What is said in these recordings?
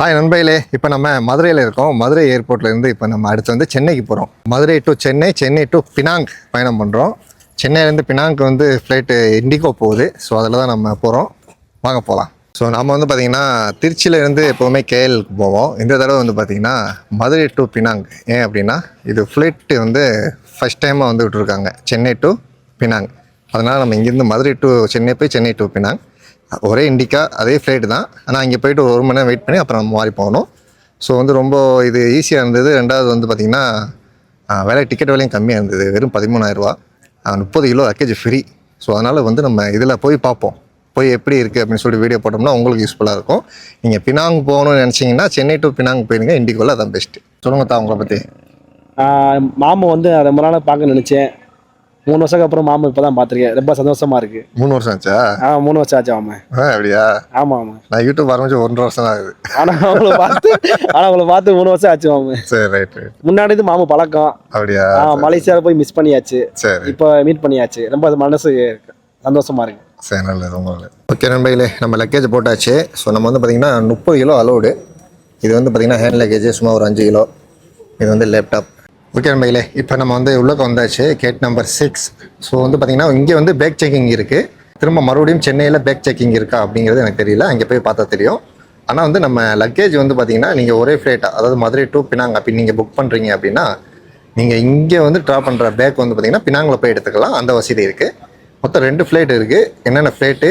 Hi நண்பையிலே இப்போ நம்ம மதுரையில் இருக்கோம். மதுரை ஏர்போர்ட்லேருந்து இப்போ நம்ம அடுத்து வந்து சென்னைக்கு போகிறோம் Madurai to Chennai Chennai to Penang பயணம் பண்ணுறோம் சென்னையிலேருந்து பினாங்க்கு வந்து ஃப்ளைட்டு இண்டிகோ போகுது. ஸோ அதில் தான் நம்ம போகிறோம் வாங்க போகலாம் ஸோ நம்ம வந்து பார்த்திங்கன்னா திருச்சியிலேருந்து எப்போவுமே கேஎலுக்கு போவோம். இந்த தடவை வந்து பார்த்திங்கன்னா மதுரை டு பினாங். ஏன் அப்படின்னா இது ஃப்ளைட்டு வந்து ஃபஸ்ட் டைமாக வந்து விட்டுருக்காங்க. Chennai to Penang. அதனால் நம்ம இங்கேருந்து மதுரை டு சென்னை போய் சென்னை டு பினாங். ஒரே இண்டிகா அதே ஃப்ளைட்டு தான். ஆனால் இங்கே போயிட்டு ஒரு ஒரு மணி நேரம் வெயிட் பண்ணி அப்புறம் நம்ம மாறி போகணும். ஸோ வந்து ரொம்ப இது ஈஸியாக இருந்தது. ரெண்டாவது வந்து பார்த்திங்கன்னா ஆஹ், விலை டிக்கெட் விலையும் கம்மியாக இருந்தது. வெறும் பதிமூணாயிரரூவா முப்பது கிலோ லக்கேஜ் ஃப்ரீ ஸோ அதனால் வந்து நம்ம இதில் போய் பார்ப்போம். போய் எப்படி இருக்குது அப்படின்னு சொல்லி வீடியோ போட்டோம்னா உங்களுக்கு யூஸ்ஃபுல்லாக இருக்கும். நீங்கள் பினாங் போகணும்னு நினச்சிங்கன்னா சென்னை டு பினாங் போயிருங்க. இண்டிகோவில் அதான் பெஸ்ட்டு சொல்லுங்க தான் உங்களை பற்றி மாமா வந்து அதை ரொம்ப நாளாக பார்க்க நினச்சேன். மூணு வருஷத்துக்கு அப்புறம் மாமா இப்போ தான் பார்த்துருக்கேன். ரொம்ப சந்தோஷமா இருக்கு. மூணு வருஷம் ஆச்சா? ஆ மூணு வருஷம் ஆச்சு மாமா. ஆ அப்படியா? ஆமாம் ஆமாம் நான் யூடியூப் ஆரம்பிச்சு ஒன்றரை வருஷம் ஆகுது. ஆனால் அவங்கள பார்த்து ஆனால் அவங்கள பார்த்து மூணு வருஷம் ஆச்சு மாமா. சரி ரைட் முன்னாடி இது மாமா பழக்கம். அப்படியா? ஆ மலேசியாவில் போய் மிஸ் பண்ணியாச்சு. சரி. இப்போ மீட் பண்ணியாச்சு. ரொம்ப மனசு சந்தோஷமா இருக்கு. சரி நல்லது ரொம்ப நல்லது. ஓகே நண்பர்களே நம்ம லக்கேஜ் போட்டாச்சு. ஸோ நம்ம வந்து பார்த்திங்கன்னா முப்பது கிலோ அலோடு இது வந்து பார்த்திங்கன்னா ஹேண்ட் லக்கேஜ் சும்மா ஒரு அஞ்சு கிலோ. இது வந்து லேப்டாப் ஓகே நண்பர்களே இப்போ நம்ம வந்து உள்ளக்க வந்தாச்சு கேட் நம்பர் சிக்ஸ் ஸோ வந்து பார்த்திங்கன்னா இங்கே வந்து பேக் செக்கிங் இருக்குது திரும்ப மறுபடியும் சென்னையில் பேக் செக்கிங் இருக்கா அப்படிங்கிறது எனக்கு தெரியல. அங்கே போய் பார்த்தா தெரியும். ஆனால் வந்து நம்ம லக்கேஜ் வந்து பார்த்திங்கன்னா நீங்கள் ஒரே ஃப்ளைட்டாக அதாவது மதுரை டூ பினாங் அப்படி நீங்கள் புக் பண்ணுறீங்க அப்படின்னா நீங்கள் இங்கே வந்து ட்ரா பண்ணுற பேக் வந்து பார்த்திங்கன்னா பினாங்கில் போய் எடுத்துக்கலாம். அந்த வசதி இருக்குது மொத்தம் ரெண்டு ஃப்ளைட் இருக்குது என்னென்ன ஃப்ளைட்டு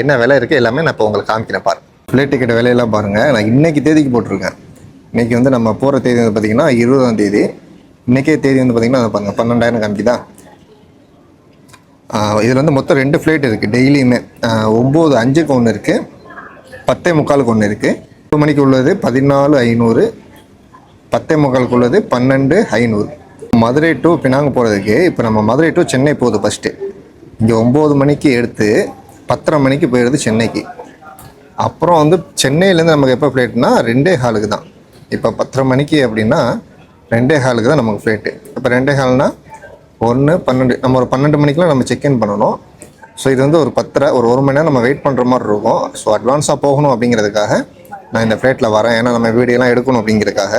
என்ன விலை இருக்குது எல்லாமே நான் இப்போ உங்களுக்கு காமிக்கிறேன் பாருங்கள் ஃப்ளைட் டிக்கெட் விலையெல்லாம் பாருங்கள் நான் இன்னைக்கு தேதிக்கு போட்டிருக்கேன். இன்றைக்கி வந்து நம்ம போகிற தேதி வந்து பார்த்திங்கன்னா இருபதாம் தேதி. இன்றைக்கே தேதி வந்து பார்த்திங்கன்னா பாருங்க பன்னெண்டாயிரம் காமிக்குதா இதில் வந்து மொத்தம் ரெண்டு ஃப்ளைட் இருக்குது டெய்லியுமே. ஒம்பது அஞ்சுக்கு ஒன்று இருக்குது பத்தே முக்காலுக்கு ஒன்று இருக்குது ஒரு மணிக்கு உள்ளது பதினாலு ஐநூறு பத்தே முக்காலுக்கு உள்ளது பன்னெண்டு ஐநூறு. மதுரை டு பினாங்க போகிறதுக்கு இப்போ நம்ம மதுரை டு சென்னை போகுது ஃபஸ்ட்டு இங்கே ஒம்பது மணிக்கு எடுத்து பத்தரை மணிக்கு போயிடுது சென்னைக்கு. அப்புறம் வந்து சென்னையிலேருந்து நமக்கு எப்போ ஃப்ளைட்னா ரெண்டே ஹாலுக்கு தான். இப்போ பத்தரை மணிக்கு அப்படின்னா ரெண்டே ஹாலுக்கு தான் நமக்கு ஃப்ளைட்டு இப்போ ரெண்டே ஹால்னால் ஒன்று பன்னெண்டு. நம்ம ஒரு பன்னெண்டு மணிக்கெலாம் நம்ம செக்இன் பண்ணணும். ஸோ இது வந்து ஒரு பத்தரை ஒரு ஒரு மணி நேரம் நம்ம வெயிட் பண்ணுற மாதிரி இருக்கும். ஸோ அட்வான்ஸாக போகணும் அப்படிங்கிறதுக்காக நான் இந்த ஃப்ளைட்டில் வரேன். ஏன்னா நம்ம வீடியோலாம் எடுக்கணும் அப்படிங்கிறதுக்காக.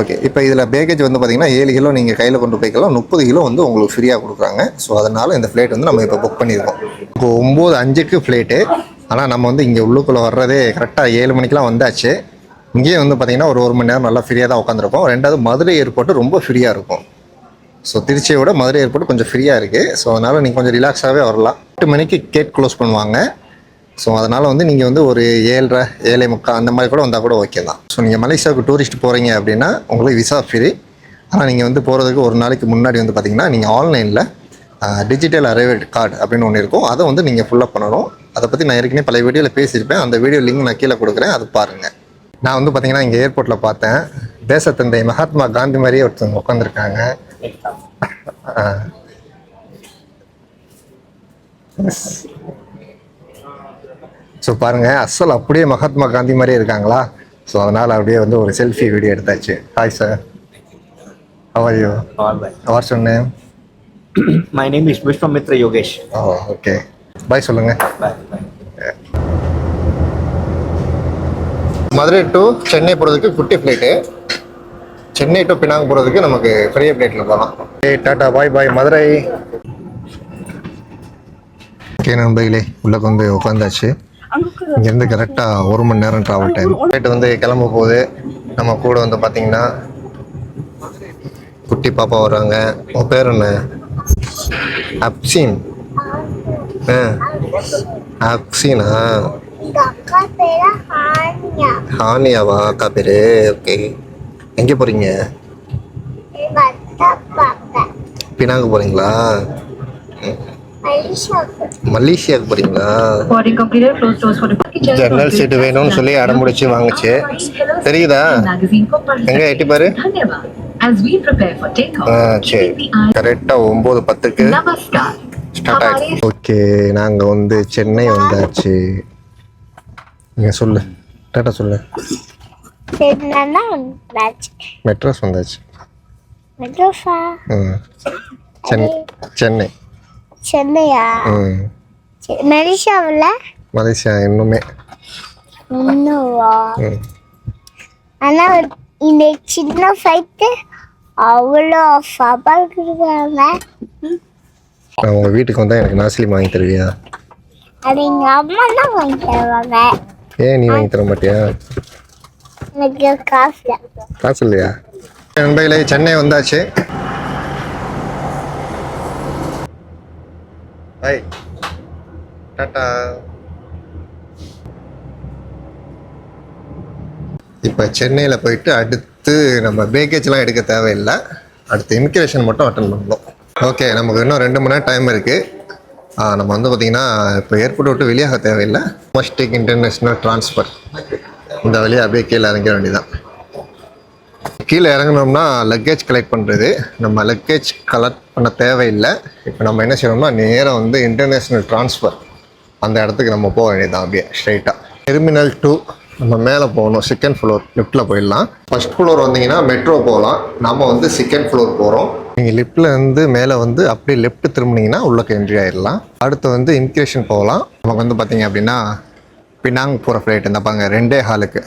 ஓகே இப்போ இதில் பேக்கேஜ் வந்து பார்த்தீங்கன்னா ஏழு கிலோ நீங்கள் கையில் கொண்டு போய்க்கலாம் முப்பது கிலோ வந்து உங்களுக்கு ஃப்ரீயாக கொடுக்குறாங்க. ஸோ அதனால் இந்த ஃப்ளைட் வந்து நம்ம இப்போ புக் பண்ணியிருக்கோம். இப்போ ஒம்பது அஞ்சுக்கு ஃப்ளைட்டு ஆனால் நம்ம வந்து இங்கே உள்ளுக்குள்ளே வர்றதே கரெக்டாக ஏழு மணிக்கெலாம் வந்தாச்சு. இங்கேயே வந்து பார்த்தீங்கன்னா ஒரு ஒரு மணி நேரம் நல்லா ஃப்ரீயாக தான் உட்காந்துருப்போம் ரெண்டாவது மதுரை ஏர்போர்ட்டு ரொம்ப ஃப்ரீயாக இருக்கும். ஸோ திருச்சியை விட மதுரை ஏர்போர்ட் கொஞ்சம் ஃப்ரீயாக இருக்குது ஸோ அதனால் நீங்கள் கொஞ்சம் ரிலாக்ஸாகவே வரலாம். எட்டு மணிக்கு கேட் க்ளோஸ் பண்ணுவாங்க. ஸோ அதனால் வந்து நீங்கள் வந்து ஒரு ஏழரை ஏழை முக்கால் அந்த மாதிரி கூட வந்தால் கூட ஓகே தான். ஸோ நீங்கள் மலேசியாவுக்கு டூரிஸ்ட் போகிறீங்க அப்படின்னா உங்களுக்கு விசா ஃப்ரீ ஆனால் நீங்கள் வந்து போகிறதுக்கு ஒரு நாளைக்கு முன்னாடி வந்து பார்த்தீங்கன்னா நீங்கள் ஆன்லைனில் டிஜிட்டல் அரைவல் கார்டு அப்படின்னு ஒன்று இருக்கும். அதை வந்து நீங்கள் ஃபுல்லாக பண்ணணும். அதை பற்றி நான் ஏற்கனவே பல வீடியோவில் பேசியிருப்பேன். அந்த வீடியோ லிங்க் நான் கீழே கொடுக்குறேன். அது பாருங்கள் நான் வந்து பார்த்தீங்கன்னா இங்கே ஏர்போர்ட்டில் பார்த்தேன் தேசத்தந்தை மகாத்மா காந்தி மாதிரியே ஒருத்தவங்க உட்காந்துருக்காங்க ஸோ பாருங்க அசல் அப்படியே மகாத்மா காந்தி மாதிரியே இருக்காங்களா ஸோ அதனால் அப்படியே வந்து ஒரு செல்ஃபி வீடியோ எடுத்தாச்சு hi sir All right. What's one name is Vishwamitra Yogesh. Oh okay bye சொல்லுங்கள் Bye. Bye. Madurai to Chennai போகிறதுக்கு குட்டி ஃப்ளைட்டு சென்னை டு பினாங் போகிறதுக்கு நமக்கு பெரிய ஃப்ளைட்டில் போகலாம் ஏ tata bye bye Madurai. Okay நண்பர்களே உள்ளே வந்து உட்காந்தாச்சு இங்கேருந்து கரெக்டாக ஒரு மணி நேரம் ட்ராவல் டைம் ஃப்ளைட் வந்து கிளம்ப போகுது. நம்ம கூட வந்து பார்த்தீங்கன்னா குட்டி பாப்பா வர்றாங்க உன் பேர் என்ன? அப்சின். ஆ. அப்சினா? எங்க அக்கா ஹானியாவா? அக்கா பேரு. ஓகே எங்கே போறீங்க? எங்க பினாங்க போறீங்களா? மலேசியாவுக்கு போறீங்களா? ஜெர்னல் சீட்டு வேணும்னு சொல்லி அடம் முடிச்சு வாங்குச்சு. தெரியுதா? எங்க எட்டி பாரு. சரி. கரெக்டா ஒன்பது பத்துக்கு ஸ்டார்ட் ஆகி ஓகே நாங்கள் வந்து சென்னை வந்தாச்சு. நீங்கள் சொல்லு. டாட்டா சொல்லு. என்னன்னா வந்தாச்சு. மெட்ராஸ் வந்தாச்சு. மெட்ரோஃபா ம் சென்னை சென்னை. சென்னையா? ம் மலேசியாவுல? மலேசியா இன்னுமே. இன்னுவா? ம் ஆனா இந்த சின்ன ஃப்ளைட்டு அவ்வளோ சவால் கொடுக்குறாங்க நான் உங்கள் வீட்டுக்கு வந்தால் எனக்கு நாசிலிம் வாங்கி தருவியா? அது எங்க அம்மா தான் வாங்கி தருவாங்க. ஏன் நீ வாங்கி தர மாட்டியா? காசு இல்லையா? நண்பர்களே சென்னை வந்தாச்சு. ஹாய் டாட்டா இப்போ சென்னையில் போயிட்டு அடுத்து நம்ம பேக்கேஜ்லாம் எடுக்க தேவையில்லை. அடுத்து இமிக்ரேஷன் மட்டும் அட்டன் பண்ணணும். ஓகே நமக்கு இன்னும் ரெண்டு மணி நேரம் டைம் இருக்குது நம்ம வந்து பார்த்திங்கன்னா இப்போ ஏர்போர்ட் விட்டு வெளியாக தேவையில்லை. டொமஸ்டிக் இன்டர்நேஷ்னல் ட்ரான்ஸ்ஃபர் இந்த வழியாக அப்படியே கீழே இறங்கிட வேண்டியதான் கீழே இறங்கினோம்னா லக்கேஜ் கலெக்ட் பண்ணுறது நம்ம லக்கேஜ் கலெக்ட் பண்ண தேவையில்லை. இப்போ நம்ம என்ன செய்யணும்னா நேராக வந்து இன்டர்நேஷ்னல் ட்ரான்ஸ்ஃபர் அந்த இடத்துக்கு நம்ம போக வேண்டியதான் அப்படியே ஸ்ட்ரைட்டாக டெர்மினல் டூ நம்ம மேலே போகணும். செகண்ட் ஃப்ளோர் லிஃப்ட்டில் போயிடலாம். ஃபஸ்ட் ஃப்ளோர் வந்தீங்கன்னா மெட்ரோ போகலாம். நம்ம வந்து செகண்ட் ஃப்ளோர் போகிறோம் நீங்கள் லிஃப்டில் இருந்து மேலே வந்து அப்படியே லெஃப்ட் திரும்பினீங்கன்னா உள்ளக்க என்ட்ரி ஆயிடலாம். அடுத்து வந்து இமிக்ரேஷன் போகலாம். நமக்கு வந்து பார்த்தீங்க அப்படின்னா பினாங் போகிற ஃப்ளைட் இந்த பாருங்க ரெண்டே ஹாலுக்கு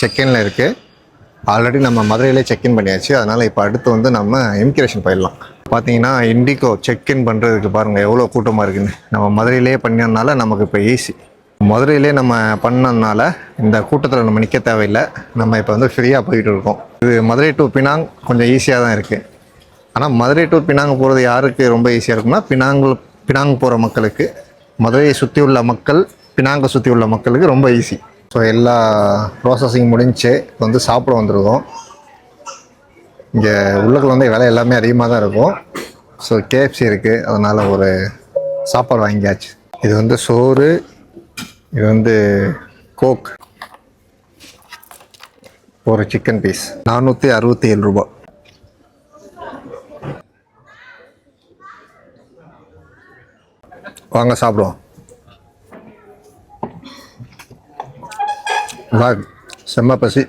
செக்இனில் இருக்குது ஆல்ரெடி நம்ம மதுரையிலே செக்இன் பண்ணியாச்சு. அதனால் இப்போ அடுத்து வந்து நம்ம இமிக்ரேஷன் போயிடலாம். பார்த்தீங்கன்னா இண்டிகோ செக்இன் பண்ணுறதுக்கு பாருங்கள் எவ்வளோ கூட்டமாக இருக்குன்னு. நம்ம மதுரையிலே பண்ணதுனால நமக்கு இப்போ ஈஸி மதுரையிலே நம்ம பண்ணதுனால இந்த கூட்டத்தில் நம்ம நிற்க தேவையில்லை. நம்ம இப்போ வந்து ஃப்ரீயாக போயிட்டு இருக்கோம். இது மதுரை டு பினாங் கொஞ்சம் ஈஸியாக தான் இருக்குது ஆனால் மதுரை டு பினாங் போகிறது யாருக்கு ரொம்ப ஈஸியாக இருக்கும்னா பினாங்கு பினாங் போகிற மக்களுக்கு. மதுரையை சுற்றி உள்ள மக்கள் பினாங்கை சுற்றி உள்ள மக்களுக்கு ரொம்ப ஈஸி ஸோ எல்லா ப்ராசஸிங் முடிஞ்சு இப்போ வந்து சாப்பிட வந்துருக்கோம். இங்கே உள்ளுக்குள்ள வந்து விலை எல்லாமே அதிகமாக தான் இருக்கும். ஸோ கேஎஃப்சி இருக்குது அதனால் ஒரு சாப்பாடு வாங்கியாச்சு. இது வந்து சோறு இது வந்து கோக் ஒரு சிக்கன் பீஸ் நானூற்றி அறுபத்தி ஏழு ரூபாய். வாங்க சாப்பிடுவோம். வா செம்ம பசி.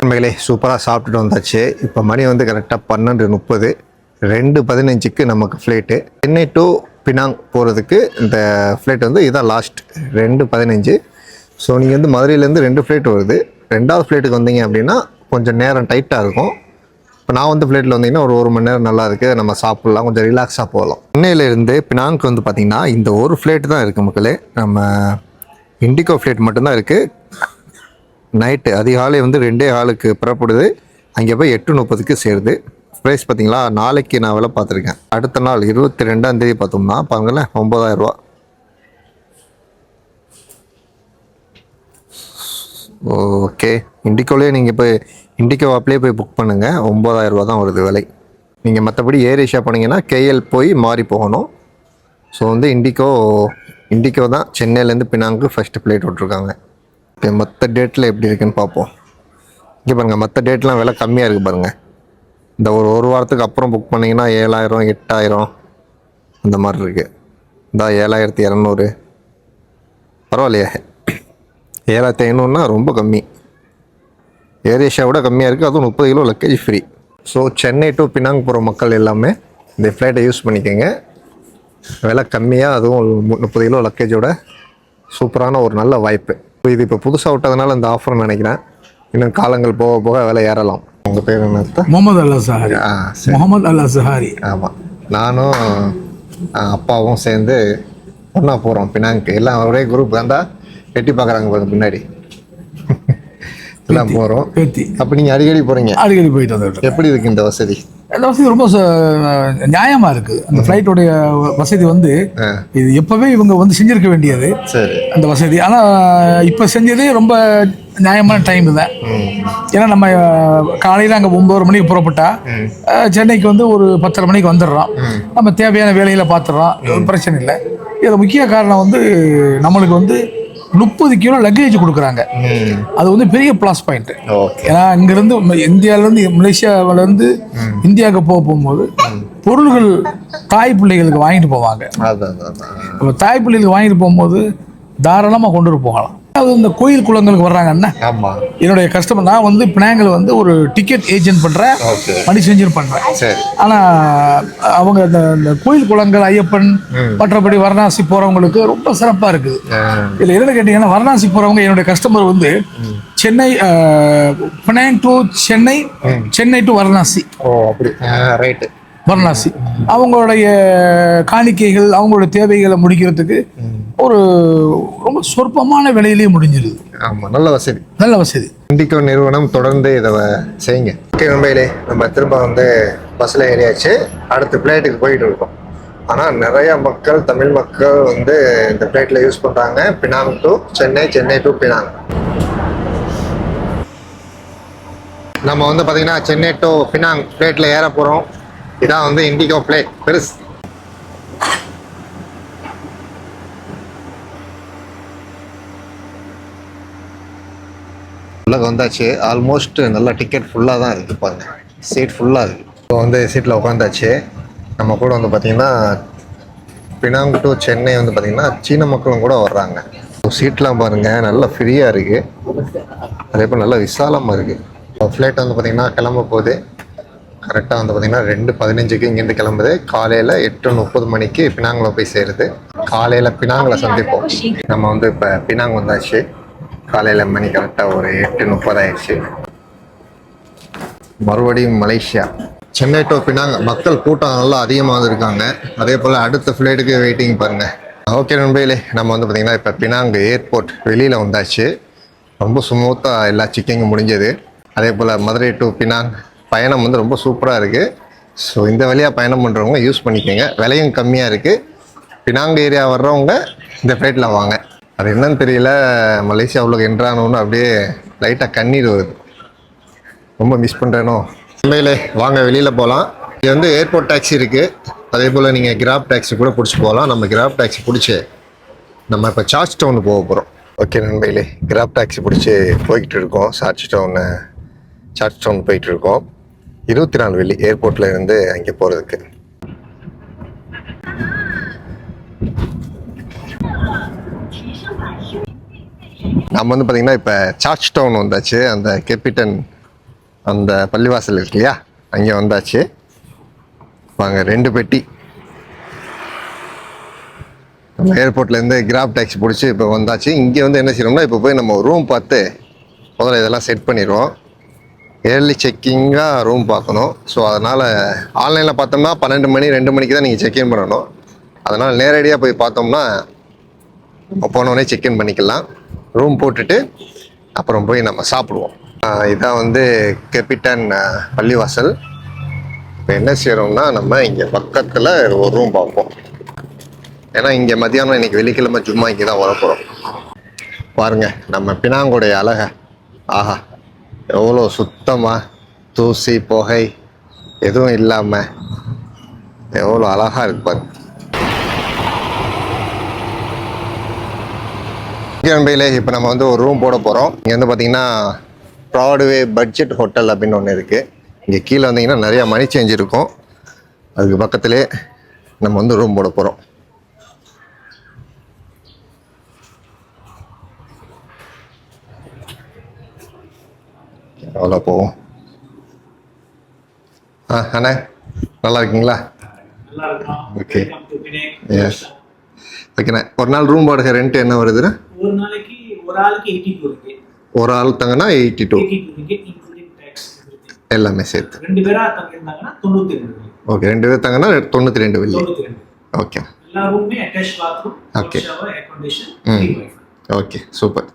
நண்பர்களே சூப்பராக சாப்பிட்டுட்டு வந்தாச்சு. இப்போ மணி வந்து கரெக்டாக பன்னெண்டு முப்பது. ரெண்டு பதினஞ்சுக்கு நமக்கு ஃப்ளைட்டு சென்னை டு பினாங் போகிறதுக்கு இந்த ஃப்ளைட் வந்து இதான் லாஸ்ட் ரெண்டு பதினஞ்சு. ஸோ நீங்கள் வந்து மதுரையிலேருந்து ரெண்டு ஃப்ளைட் வருது. ரெண்டாவது ஃப்ளைட்டுக்கு வந்தீங்க அப்படின்னா கொஞ்சம் நேரம் டைட்டாக இருக்கும். இப்போ நான் வந்து ஃப்ளைட்டில் வந்தீங்கன்னா ஒரு ஒரு மணி நேரம் நல்லா இருக்குது நம்ம சாப்பிட்லாம். கொஞ்சம் ரிலாக்ஸாக போகலாம். சென்னையிலேருந்து பினாங்க்கு வந்து பார்த்திங்கன்னா இந்த ஒரு ஃப்ளைட் தான் இருக்குது மக்களே. நம்ம இண்டிகோ ஃப்ளைட் மட்டும்தான் இருக்குது நைட்டு அதிகாலை வந்து ரெண்டே ஹாலுக்கு புறப்படுது. அங்கே போய் எட்டு முப்பதுக்கு சேருது. ப்ரைஸ் பார்த்தீங்களா நாளைக்கு நான் விலை பார்த்துருக்கேன். அடுத்த நாள் இருபத்தி ரெண்டாம் தேதி பார்த்தோம்னா பாருங்களேன் ஒம்பதாயிரரூவா ஓகே இண்டிகோலேயே நீங்கள் போய் இண்டிகோ ஆப்லேயே போய் புக் பண்ணுங்கள் ஒம்பதாயிரம் ரூபா தான் வருது விலை. நீங்கள் மற்றபடி ஏர் ஏஷியா போனீங்கன்னா கேஎல் போய் மாறி போகணும். ஸோ வந்து இண்டிகோ இண்டிகோ தான் சென்னையிலேருந்து பினாங்கு ஃபஸ்ட்டு ஃப்ளைட் விட்ருக்காங்க இப்போ மற்ற டேட்டில் எப்படி இருக்குன்னு பார்ப்போம். இங்கே பாருங்கள் மற்ற டேட்லாம் விலை கம்மியாக இருக்குது பாருங்கள் இந்த ஒரு ஒரு வாரத்துக்கு அப்புறம் புக் பண்ணிங்கன்னா ஏழாயிரம் எட்டாயிரம் அந்த மாதிரி இருக்குது இந்த ஏழாயிரத்தி இரநூறு. பரவாயில்லையே. ஏழாயிரத்தி ஐநூறுனா ரொம்ப கம்மி. ஏர் ஏஷியா விட கம்மியாக இருக்குது அதுவும் முப்பது kilo luggage free so Chennai to Penang போகிற மக்கள் எல்லாமே இந்த ஃப்ளைட்டை யூஸ் பண்ணிக்கோங்க. விலை கம்மியாக அதுவும் முப்பது கிலோ லக்கேஜோட சூப்பரான ஒரு நல்ல வாய்ப்பு. இப்போ இது இப்போ புதுசாக விட்டதுனால இந்த ஆஃபர் நினைக்கிறேன். இன்னும் காலங்கள் போக போக விலை ஏறலாம். உங்கள் பேர் என்ன? முகமது அல்லா சஹாரி ஆ சரி. முகமது அல்லா சஹாரி ஆமாம் நானும் அப்பாவும் சேர்ந்து ஒன்றா போகிறோம் பினாங்க்கு எல்லாம் ஒரே குரூப் தாண்டா எட்டி பார்க்குறாங்க பாருங்க பின்னாடி. எல்லாம் போகிறோம் பேத்தி அப்போ நீங்கள் அடிக்கடி போகிறீங்க அடிக்கடி போயிட்டு வந்துட்டு எப்படி இருக்கு இந்த வசதி? இந்த வசதி ரொம்ப ச- நியாயமா இருக்கு. அந்த ஃப்ளைட்டோடைய வசதி வந்து. இது எப்பவே இவங்க வந்து செஞ்சிருக்க வேண்டியது சரி. அந்த வசதி. ஆனா இப்ப செஞ்சதே ரொம்ப நியாயமான டைம் தான். ஏன்னா நம்ம காலையில அங்க ஒன்பது மணிக்கு புறப்பட்டா சென்னைக்கு வந்து ஒரு பத்தரை மணிக்கு வந்துடுறோம். நம்ம தேவையான வேலையில பார்த்துடுறோம் பிரச்சனை இல்லை. இதுல முக்கிய காரணம் வந்து நம்மளுக்கு வந்து முப்பது கிலோ லக்கேஜ் கொடுக்குறாங்க. அது வந்து பெரிய ப்ளஸ் பாயிண்ட் ஏன்னா இங்கிருந்து இந்தியாவிலேருந்து மலேசியாவிலேருந்து இந்தியாவுக்கு போக போகும்போது பொருள்கள் தாய் பிள்ளைகளுக்கு வாங்கிட்டு போவாங்க. தாய் பிள்ளைகளுக்கு வாங்கிட்டு போகும்போது தாராளமாக கொண்டு போகலாம். அதாவது இந்த கோயில் குளங்களுக்கு வர்றாங்கன்னா ஆமாம் என்னுடைய கஸ்டமர் நான் வந்து பினாங்கில் வந்து ஒரு டிக்கெட் ஏஜென்ட் பண்ணுறேன் Okay. மணி செஞ்சர் பண்ணுறேன் ஆனால் அவங்க இந்த இந்த கோயில் குளங்கள் ஐயப்பன் மற்றபடி வாரணாசி போகிறவங்களுக்கு ரொம்ப சிறப்பாக இருக்குது. இதில் என்னென்னு கேட்டிங்கன்னா வாரணாசி போகிறவங்க என்னுடைய கஸ்டமர் வந்து Chennai Penang to Chennai Chennai to Varanasi. Oh அப்படி. ரைட்டு வாரணாசி. அவங்களுடைய காணிக்கைகள் அவங்களுடைய தேவைகளை முடிக்கிறதுக்கு ஒரு ரொம்ப சொற்பமான விலையிலேயே முடிஞ்சிருது. ஆமாம் நல்ல வசதி. நல்ல வசதி. இண்டிகோ நிறுவனம் தொடர்ந்து இதை செய்யுங்க. ஓகே நண்பர்களே நம்ம திரும்ப வந்து பஸ்ஸில் ஏறியாச்சு. அடுத்த ஃப்ளைட்டுக்கு போயிட்டு இருக்கோம். ஆனால் நிறைய மக்கள் தமிழ் மக்கள் வந்து இந்த ஃப்ளைட்டில் யூஸ் பண்ணுறாங்க Penang to Chennai Chennai to Penang நம்ம வந்து பார்த்தீங்கன்னா சென்னை டு பினாங் ஃப்ளைட்டில் ஏற போகிறோம் இதான் வந்து இண்டிகோ ஃப்ளைட் பெருசு. உள்ளே வந்தாச்சு. ஆல்மோஸ்ட் நல்லா டிக்கெட் ஃபுல்லாக தான் இருக்குது பாருங்க. சீட் ஃபுல்லாக இருக்குது இப்போ வந்து சீட்டில் உட்காந்தாச்சு நம்ம கூட வந்து பார்த்திங்கன்னா பினாங் டு சென்னை வந்து பார்த்திங்கன்னா சீன மக்களும் கூட வர்றாங்க. சீட்லாம் பாருங்கள் நல்லா ஃப்ரீயாக இருக்குது அதே போல் நல்லா விசாலமாக இருக்குது ஃப்ளைட் வந்து பார்த்திங்கன்னா கிளம்ப போகுது. கரெக்டாக வந்து பார்த்திங்கன்னா ரெண்டு பதினஞ்சுக்கு இங்கேருந்து கிளம்புது. காலையில் எட்டு முப்பது மணிக்கு பினாங்கில் போய் சேருது. காலையில் பினாங்கில் சந்திப்போம். நம்ம வந்து இப்போ பினாங் வந்தாச்சு. காலையில் மணி கரெக்டாக ஒரு எட்டு முப்பது ஆயிடுச்சு. மறுபடியும் மலேசியா. சென்னை டு பினாங் மக்கள் கூட்டம் நல்லா அதிகமாக இருக்காங்க அதே போல் அடுத்த ஃப்ளைட்டுக்கு வெயிட்டிங் பாருங்கள் ஓகே நண்பையிலே நம்ம வந்து பார்த்திங்கன்னா இப்போ பினாங் ஏர்போர்ட் வெளியில் வந்தாச்சு. ரொம்ப ஸ்மூத்தாக எல்லா செக்கிங்கும் முடிஞ்சது. அதே போல் மதுரை டு பினாங் பயணம் வந்து ரொம்ப சூப்பராக இருக்குது ஸோ இந்த வழியாக பயணம் பண்ணுறவங்க யூஸ் பண்ணிக்கோங்க. விலையும் கம்மியாக இருக்குது பினாங் ஏரியா வர்றவங்க இந்த ஃப்ளைட்டில் வாங்க. அது என்னன்னு தெரியல. மலேசியா அவ்வளோ என்ட்ரானோன்னு அப்படியே லைட்டாக கண்ணீர் வருது. ரொம்ப மிஸ் பண்ணுறேனோ உண்மையிலே வாங்க வெளியில் போகலாம் இது வந்து ஏர்போர்ட் டாக்ஸி இருக்குது அதே போல் நீங்கள் கிராப் டாக்ஸி கூட பிடிச்சி போகலாம் நம்ம கிராப் டாக்ஸி பிடிச்சி நம்ம இப்போ சார்ஜ் டவுனு போக போகிறோம் ஓகே நண்பையிலே கிராப் டாக்ஸி பிடிச்சி போய்கிட்டு இருக்கோம். சார்ஜ் டவுனு சார்ஜ் டவுன் போயிட்டு இருக்கோம். இருபத்தி நாலு வெள்ளி ஏர்போர்ட்டில் இருந்து அங்கே போகிறதுக்கு நம்ம வந்து பார்த்திங்கன்னா இப்போ சார்ஜ் டவுன் வந்தாச்சு. அந்த கேபிட்டன் அந்த பள்ளிவாசல் இருக்கு இல்லையா? அங்கே வந்தாச்சு. வாங்க ரெண்டு பெட்டி. நம்ம ஏர்போர்ட்லேருந்து கிராப் டாக்ஸி பிடிச்சி இப்போ வந்தாச்சு. இங்கே வந்து என்ன செய்யணும்னா இப்போ போய் நம்ம ரூம் பார்த்து முதல்ல இதெல்லாம் செட் பண்ணிடுவோம். ஏர்லி செக்கிங்காக ரூம் பார்க்கணும். ஸோ அதனால் ஆன்லைனில் பார்த்தோம்னா பன்னெண்டு மணி ரெண்டு மணிக்கு தான் நீங்கள் செக்இன் பண்ணணும். அதனால் நேரடியாக போய் பார்த்தோம்னா போனோடனே செக்இன் பண்ணிக்கலாம். ரூம் போட்டுட்டு அப்புறம் போய் நம்ம சாப்பிடுவோம். இதான் வந்து கேபிட்டன் பள்ளிவாசல். இப்போ என்ன செய்கிறோம்னா நம்ம இங்கே பக்கத்தில் ஒரு ரூம் பார்ப்போம். ஏன்னா இங்கே மத்தியானம் இன்னைக்கு வெள்ளிக்கிழமை சும்மா இங்கே தான் வரப்போகிறோம் பாருங்க நம்ம பினாங்குடைய அழக. ஆஹா எவ்வளோ சுத்தமாக தூசி புகை எதுவும் இல்லாமல் எவ்வளோ அழகாக இருக்கு பாருங்கள் நண்பர்களே இப்போ நம்ம வந்து ஒரு ரூம் போட போகிறோம் இங்கே வந்து பார்த்தீங்கன்னா ப்ராட்வே பட்ஜெட் ஹோட்டல் அப்படின்னு ஒன்று இருக்குது இங்கே கீழே வந்தீங்கன்னா நிறையா மணி சேஞ்ச் இருக்கும். அதுக்கு பக்கத்துலேயே நம்ம வந்து ரூம் போட போகிறோம் அவ்வளோ போவோம் ஆ அண்ணே நல்லா இருக்கீங்களா? ஓகே எஸ் ஓகேண்ணே ஒரு நாள் ரூம் வாடகை ரெண்ட் என்ன வருதுண்ணே ஒரு நாளைக்கு ஒரு ஆளுக்கு எயிட்டி டூ இருக்கு. ஒரு ஆள் தங்கன்னா எயிட்டி டூ எல்லாமே சேர்த்து. ரெண்டு பேரா தங்கியிருந்தாங்கன்னா தொண்ணூத்தி ரெண்டு ஓகே ரெண்டு பேர் தங்கன்னா தொண்ணூற்றி ரெண்டு வெள்ளி தொண்ணூத்தி ஓகே எல்லா ரூமுமே அட்டாச் பாத்ரூம் ம். ஓகே சூப்பர்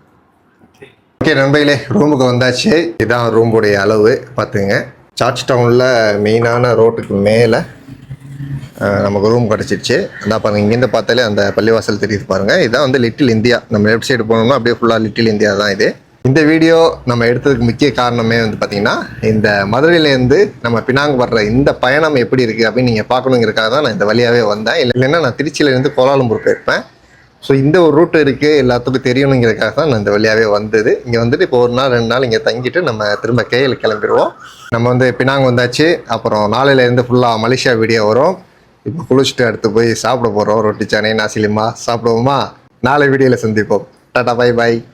ஓகே நண்பர்களே ரூமுக்கு வந்தாச்சு. இதான் ரூமுடைய அளவு பார்த்துங்க சார்ஜ் டவுனில் மெயினான ரோட்டுக்கு மேலே நமக்கு ரூம் கிடச்சிருச்சு. அதான் பாருங்க இங்கேருந்து பார்த்தாலே அந்த பள்ளிவாசல் தெரியுது பாருங்கள் இதான் வந்து லிட்டில் இந்தியா நம்ம லெஃப்ட் சைடு போனோம்னா அப்படியே ஃபுல்லாக லிட்டில் இந்தியா தான் இது. இந்த வீடியோ நம்ம எடுத்ததுக்கு முக்கிய காரணமே வந்து பார்த்திங்கன்னா இந்த மதுரையிலேருந்து நம்ம பினாங் வர்ற இந்த பயணம் எப்படி இருக்குது அப்படின்னு நீங்கள் பார்க்கணுங்கிறக்காக தான் நான் இந்த வழியாகவே வந்தேன். இல்லை இல்லைன்னா நான் திருச்சியிலேருந்து கோலாலம்பூர் போயிருப்பேன். ஸோ இந்த ஒரு ரூட் இருக்குது எல்லாத்துக்கும் தெரியணுங்கிறதுக்காக தான் நான் இந்த வழியாகவே வந்தது. இங்கே வந்துட்டு இப்போ ஒரு நாள் ரெண்டு நாள் இங்கே தங்கிட்டு நம்ம திரும்ப கேயில் கிளம்பிடுவோம். நம்ம வந்து பினாங் வந்தாச்சு. அப்புறம் நாளையிலேருந்து ஃபுல்லாக மலேசியா வீடியோ வரும். இப்போ குளிச்சுட்டு அடுத்து போய் சாப்பிட போகிறோம் ரொட்டி சாணி நாசிலிமா சாப்பிடுவோமா? நாளை வீடியோவில் சந்திப்போம். Tata bye bye.